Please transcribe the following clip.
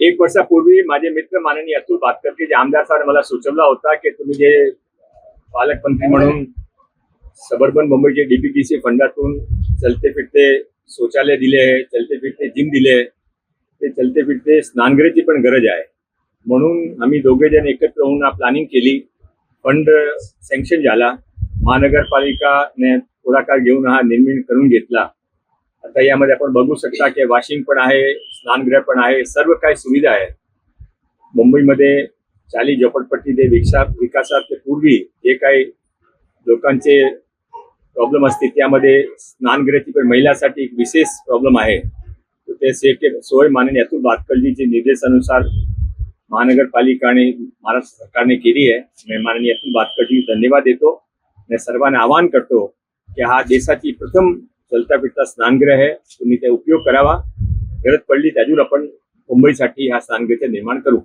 एक वर्षापूर्वी माझे मित्र माननीय अतुल भातकरके जे आमदार सर मला सुचवला होता की तुम्ही जे पालकमंत्री म्हणून सबर्बन मुंबईचे डीपीटीसी फंडातून चलते फिरते शौचालय दिले आहे चलते फिरते जिम दिले ते चलते फिरते स्नानगृहाची पण गरज आहे. म्हणून आम्ही दोघे जण एकत्र होऊन प्लॅनिंग केली. फंड सँक्शन झाला. महानगरपालिकाने पुढाकार घेऊन हा निर्मिण करून घेतला. आता यामध्ये आपण बघू शकता की वॉशिंग पण आहे स्नानगृह पण आहे सर्व काही सुविधा आहे मुंबईमध्ये चाली झोपडपट्टी ते विकसा विकासात पूर्वी जे काही लोकांचे प्रॉब्लेम असते त्यामध्ये स्नानगृहाची पण महिलांसाठी एक विशेष प्रॉब्लेम आहे. ते सेफ्टी सोय माननीय अतुल भातकलजीचे निर्देशानुसार महानगरपालिकाने महाराष्ट्र सरकारने केली आहे. मी माननीय अतुल भातकलजी धन्यवाद देतो. आणि सर्वांना आवाहन करतो की हा देशाची प्रथम चलता फिरता स्नानगृह आहे. तुम्ही ते उपयोग करावा. गरज पडली तर आपण मुंबईसाठी हा स्नानगृह निर्माण करू.